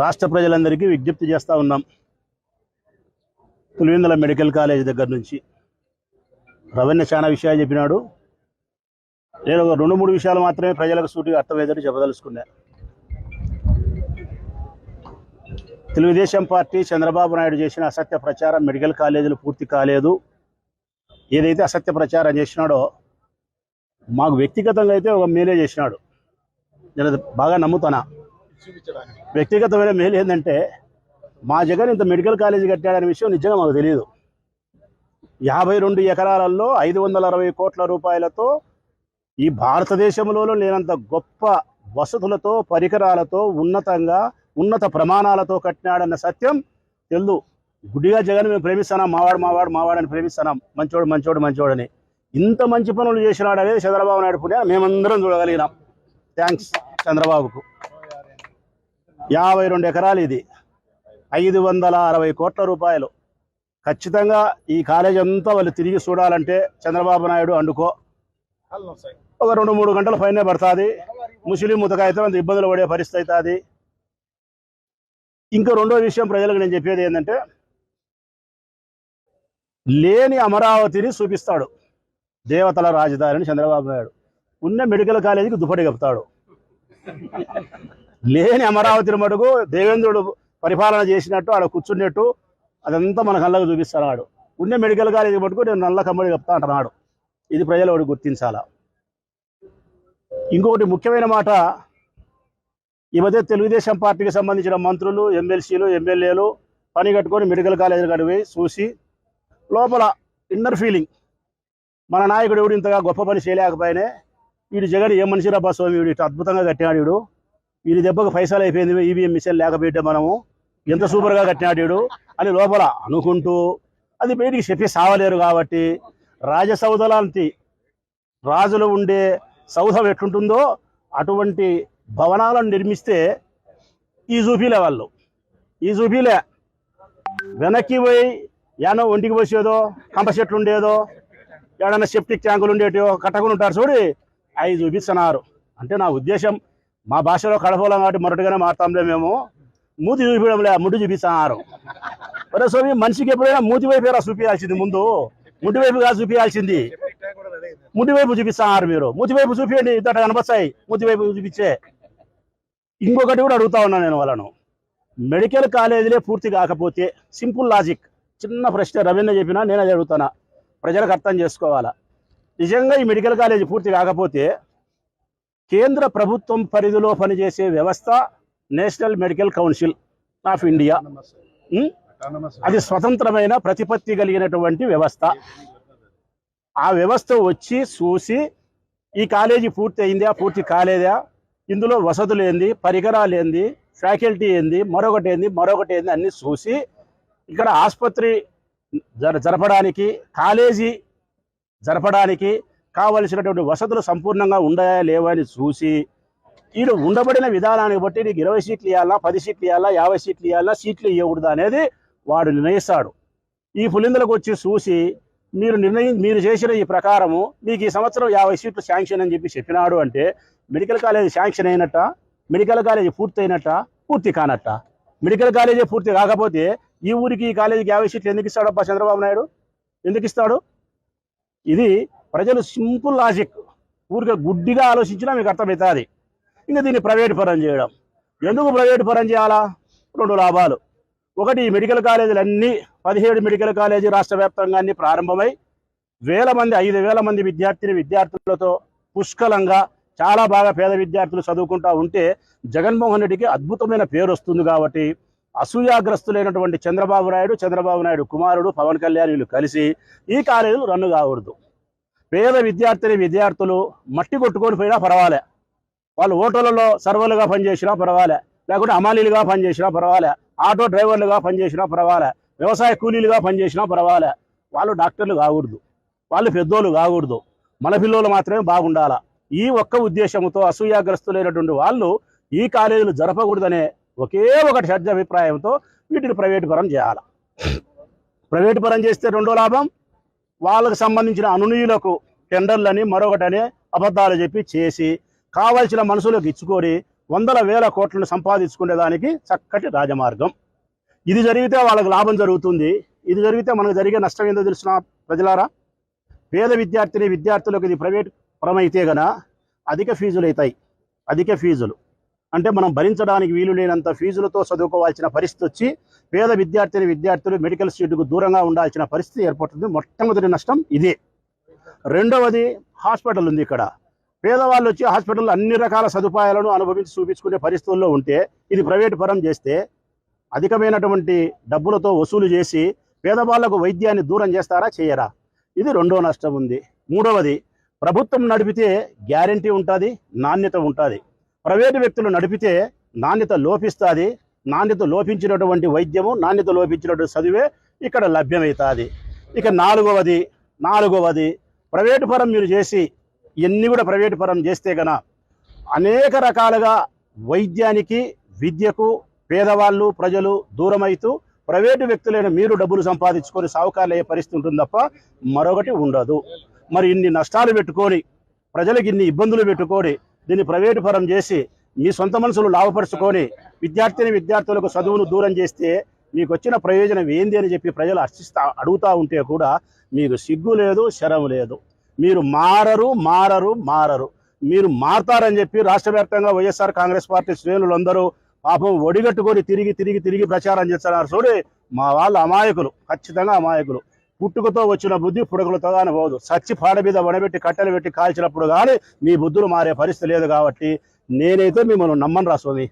రాష్ట్ర ప్రజలందరికీ విజ్ఞప్తి చేస్తూ ఉన్నాం. పులివెందుల మెడికల్ కాలేజ్ దగ్గర నుంచి. రవణ్య చాలా విషయాలు చెప్పినాడు. నేను ఒక రెండు మూడు విషయాలు మాత్రమే ప్రజలకు సూటిగా అర్థమయ్యేటట్టు చెప్పదలుచుకున్నా. తెలుగుదేశం పార్టీ చంద్రబాబు నాయుడు చేసిన అసత్య ప్రచారం మెడికల్ కాలేజీలు పూర్తి కాలేదు. ఏదైతే అసత్య ప్రచారం చేసినాడో మాకు వ్యక్తిగతంగా అయితే ఒక మేలే చేసినాడు. నేను బాగా నమ్ముతానా? వ్యక్తిగతమైన మేలు ఏంటంటే మా జగన్ ఇంత మెడికల్ కాలేజీ కట్టాడనే విషయం నిజంగా మాకు తెలియదు యాభై రెండు ఎకరాలలో ఐదు వందల అరవై కోట్ల రూపాయలతో ఈ భారతదేశంలో లేనంత గొప్ప వసతులతో పరికరాలతో ఉన్నతంగా ఉన్నత ప్రమాణాలతో కట్టినాడన్న సత్యం తెలుదు. గుడ్డిగా జగన్ మేము ప్రేమిస్తున్నాం మావాడు మావాడు మావాడని ప్రేమిస్తున్నాం. మంచోడు మంచోడు మంచోడని ఇంత మంచి పనులు చేసినాడు అనేది చంద్రబాబు నాయుడు పుణ్య మేమందరం చూడగలిగినాం. థ్యాంక్స్ చంద్రబాబుకు. యాభై రెండు ఎకరాలు ఇది. ఐదు వందల అరవై కోట్ల రూపాయలు. ఖచ్చితంగా ఈ కాలేజ్ అంతా వాళ్ళు తిరిగి చూడాలంటే చంద్రబాబు నాయుడు అండుకో. ఒక రెండు మూడు గంటల పైనే పడుతుంది. ముస్లిం ముతక అంత ఇబ్బందులు పడే పరిస్థితి అవుతుంది ఇంకా రెండో విషయం ప్రజలకు నేను చెప్పేది ఏంటంటే లేని అమరావతిని చూపిస్తాడు దేవతల రాజధానిని చంద్రబాబు నాయుడు. ఉన్న మెడికల్ కాలేజీకి దుప్పటి కప్పుతాడు. లేని అమరావతిని మటుకు దేవేంద్రుడు పరిపాలన చేసినట్టు ఆడ కూర్చున్నట్టు అదంతా మన కళ్ళకు చూపిస్తున్నాడు ఉండే మెడికల్ కాలేజీ మటుకు నేను నల్ల కమ్మడి చెప్తా అంటున్నాడు ఇది ప్రజలు ఒకటి గుర్తించాలా? ఇంకొకటి ముఖ్యమైన మాట ఈ మధ్య తెలుగుదేశం పార్టీకి సంబంధించిన మంత్రులు ఎమ్మెల్సీలు ఎమ్మెల్యేలు పని కట్టుకొని మెడికల్ కాలేజీలు కడిపోయి చూసి లోపల ఇన్నర్ ఫీలింగ్ మన నాయకుడు ఎవడు ఇంతగా గొప్ప పని చేయలేకపోయినే వీడు జగన్ ఏ మనిషి రబ్బా స్వామి వీడు అద్భుతంగా కట్టినాడు వీడు వీడి దెబ్బకు పైసలు అయిపోయింది ఈవీఎం మిషన్ లేకపోతే మనము ఎంత సూపర్గా కట్టినాడు అని లోపల అనుకుంటూ అది బయటికి చెప్పి సావలేరు కాబట్టి రాజసౌధలాంటి రాజులు ఉండే సౌధం ఎట్లుంటుందో అటువంటి భవనాలను నిర్మిస్తే ఈ చూపిలే వాళ్ళు. ఈ చూపిలే వెనక్కి పోయి ఏమో ఒంటికి పోసేదో కంప చెట్లు ఉండేదో ఏడన్నా సెప్టిక్ ట్యాంకులు ఉండేటో కట్టకుండా ఉంటారు చూడి. అవి చూపిస్తున్నారు అంటే నా ఉద్దేశం మా భాషలో కడపలం కాబట్టి మొరటిగానే మారుతాంలే మేము. మూతి చూపించడంలే ముడ్డు చూపిస్తున్నారు. ఒరే స్వామి మనిషికి ఎప్పుడైనా మూతి వైపు ఎలా చూపించాల్సింది ముందు? ముడ్డు వైపు కాదు చూపించాల్సింది? ముడ్డు వైపు చూపిస్తున్నారు మీరు. మూతి వైపు చూపించండి ఇద్దట కనపస్తాయి మూతి వైపు చూపించే. ఇంకొకటి కూడా అడుగుతా ఉన్నాను నేను వాళ్ళను. మెడికల్ కాలేజీలే పూర్తి కాకపోతే సింపుల్ లాజిక్. చిన్న ప్రశ్న రవీంద్ర చెప్పినా నేను అది అడుగుతానా? ప్రజలకు అర్థం చేసుకోవాలా? నిజంగా ఈ మెడికల్ కాలేజీ పూర్తి కాకపోతే కేంద్ర ప్రభుత్వం పరిధిలో పనిచేసే వ్యవస్థ national medical council of India. అది స్వతంత్రమైన ప్రతిపత్తి కలిగినటువంటి వ్యవస్థ. ఆ వ్యవస్థ వచ్చి చూసి ఈ కాలేజీ పూర్తి అయిందా పూర్తి కాలేదా? ఇందులో వసతులు ఏంది పరికరాలు ఏంది ఫ్యాకల్టీ ఏంది మరొకటి ఏంది మరొకటి ఏంది అన్ని చూసి ఇక్కడ ఆసుపత్రి జర జరపడానికి కాలేజీ జరపడానికి కావలసినటువంటి వసతులు సంపూర్ణంగా ఉన్నాయా లేవా అని చూసి వీడు ఉండబడిన విధానాన్ని బట్టి నీకు ఇరవై సీట్లు ఇవ్వాలా పది సీట్లు ఇవ్వాలా యాభై సీట్లు ఇవ్వాలా సీట్లు ఇవ్వకూడదు అనేది వాడు నిర్ణయిస్తాడు. ఈ పులిందులకు వచ్చి చూసి మీరు నిర్ణయం మీరు చేసిన ఈ ప్రకారము మీకు ఈ సంవత్సరం యాభై సీట్లు శాంక్షన్ అని చెప్పి చెప్పినాడు అంటే మెడికల్ కాలేజ్ శాంక్షన్ అయినట్ట? మెడికల్ కాలేజ్ పూర్తి అయినట్ట? పూర్తి కానట్ట? మెడికల్ కాలేజీ పూర్తి కాకపోతే ఈ ఊరికి ఈ కాలేజీకి యాభై సీట్లు ఎందుకు ఇస్తాడబ్బా చంద్రబాబు నాయుడు? ఎందుకు ఇస్తాడు? ఇది ప్రజలు సింపుల్ లాజిక్. ఊరికే గుడ్డిగా ఆలోచించినా మీకు అర్థమవుతుంది. ఇంకా దీన్ని ప్రైవేట్ పరం చేయడం. ఎందుకు ప్రైవేట్ పరం చేయాలా? రెండు లాభాలు. ఒకటి ఈ మెడికల్ కాలేజీలు అన్నీ పదిహేడు మెడికల్ కాలేజీ రాష్ట్ర వ్యాప్తంగా అన్ని ప్రారంభమై వేల మంది ఐదు వేల మంది విద్యార్థిని విద్యార్థులతో పుష్కలంగా చాలా బాగా పేద విద్యార్థులు చదువుకుంటా ఉంటే జగన్మోహన్ రెడ్డికి అద్భుతమైన పేరు వస్తుంది కాబట్టి అసూయాగ్రస్తులైనటువంటి చంద్రబాబు నాయుడు చంద్రబాబు నాయుడు కుమారుడు పవన్ కళ్యాణ్ వీళ్ళు కలిసి ఈ కాలేజీలు రన్ను కాకూడదు. పేద విద్యార్థిని విద్యార్థులు మట్టి కొట్టుకొని పోయినా పర్వాలే. వాళ్ళు ఓటోలలో సర్వర్లుగా పనిచేసినా పర్వాలే. లేకుంటే అమాలీలుగా పనిచేసినా పర్వాలే. ఆటో డ్రైవర్లుగా పనిచేసినా పర్వాలే. వ్యవసాయ కూలీలుగా పనిచేసినా పర్వాలే. వాళ్ళు డాక్టర్లు కాకూడదు. వాళ్ళు పెద్దోళ్ళు కాకూడదు. మన పిల్లలు మాత్రమే బాగుండాలా. ఈ ఒక్క ఉద్దేశంతో అసూయాగ్రస్తులైనటువంటి వాళ్ళు ఈ కాలేజీలు జరపకూడదనే ఒకే ఒకటి షడ్జ అభిప్రాయంతో వీటిని ప్రైవేటు పరం చేయాలి. ప్రైవేటు పరం చేస్తే రెండో లాభం వాళ్ళకు సంబంధించిన అనునీయులకు టెండర్లని మరొకటని అబద్ధాలు చెప్పి చేసి కావాల్సిన మనసులోకి ఇచ్చుకొని వందల వేల కోట్లను సంపాదించుకునేదానికి చక్కటి రాజమార్గం. ఇది జరిగితే వాళ్ళకి లాభం జరుగుతుంది. ఇది జరిగితే మనకు జరిగే నష్టం ఏందో తెలిసిన ప్రజలారా? పేద విద్యార్థిని విద్యార్థులకు ఇది ప్రైవేట్ పరమైతే గన అధిక ఫీజులు అవుతాయి. అధిక ఫీజులు. అంటే మనం భరించడానికి వీలు లేనంత ఫీజులతో చదువుకోవాల్సిన పరిస్థితి వచ్చి పేద విద్యార్థిని విద్యార్థులు మెడికల్ సీటుకు దూరంగా ఉండాల్సిన పరిస్థితి ఏర్పడుతుంది. మొట్టమొదటి నష్టం ఇదే. రెండవది హాస్పిటల్ ఉంది ఇక్కడ. పేదవాళ్ళు వచ్చి హాస్పిటల్లో అన్ని రకాల సదుపాయాలను అనుభవించి చూపించుకునే పరిస్థితుల్లో ఉంటే ఇది ప్రైవేటు పరం చేస్తే అధికమైనటువంటి డబ్బులతో వసూలు చేసి పేదవాళ్ళకు వైద్యాన్ని దూరం చేస్తారా చేయరా? ఇది రెండో నష్టం ఉంది. మూడవది ప్రభుత్వం నడిపితే గ్యారంటీ ఉంటుంది నాణ్యత ఉంటుంది. ప్రైవేటు వ్యక్తులు నడిపితే నాణ్యత లోపిస్తుంది నాణ్యత లోపించినటువంటి వైద్యము నాణ్యత లోపించినటువంటి చదివే ఇక్కడ లభ్యమవుతుంది ఇక నాలుగవది నాలుగవది ప్రైవేటు పరం మీరు చేసి ఇవన్నీ కూడా ప్రైవేటు పరం చేస్తే గన అనేక రకాలుగా వైద్యానికి విద్యకు పేదవాళ్ళు ప్రజలు దూరమవుతూ ప్రైవేటు వ్యక్తులైన మీరు డబ్బులు సంపాదించుకొని సావుకారులు అయ్యే పరిస్థితి ఉంటుంది తప్ప మరొకటి ఉండదు. మరి ఇన్ని నష్టాలు పెట్టుకొని ప్రజలకు ఇన్ని ఇబ్బందులు పెట్టుకొని దీన్ని ప్రైవేటు పరం చేసి మీ సొంత మనసులు లాభపరుచుకొని విద్యార్థిని విద్యార్థులకు చదువును దూరం చేస్తే మీకు వచ్చిన ప్రయోజనం ఏంది అని చెప్పి ప్రజలు హర్షిస్తా అడుగుతా ఉంటే కూడా మీకు సిగ్గు లేదు శరం లేదు. మీరు మారరు మారరు మారరు. మీరు మారతారని చెప్పి రాష్ట్ర వ్యాప్తంగా వైఎస్ఆర్ కాంగ్రెస్ పార్టీ శ్రేణులందరూ పాపం ఒడిగట్టుకొని తిరిగి తిరిగి తిరిగి ప్రచారం చేస్తున్నారు. చూడు మా వాళ్ళు అమాయకులు ఖచ్చితంగా అమాయకులు. పుట్టుకతో వచ్చిన బుద్ధి పుడకలతో కానీ పోదు. సచ్చి పాడ మీద వడబెట్టి కట్టెలు పెట్టి కాల్చినప్పుడు కానీ మీ బుద్ధులు మారే పరిస్థితి లేదు కాబట్టి నేనైతే మిమ్మల్ని నమ్మను రా స్వామి.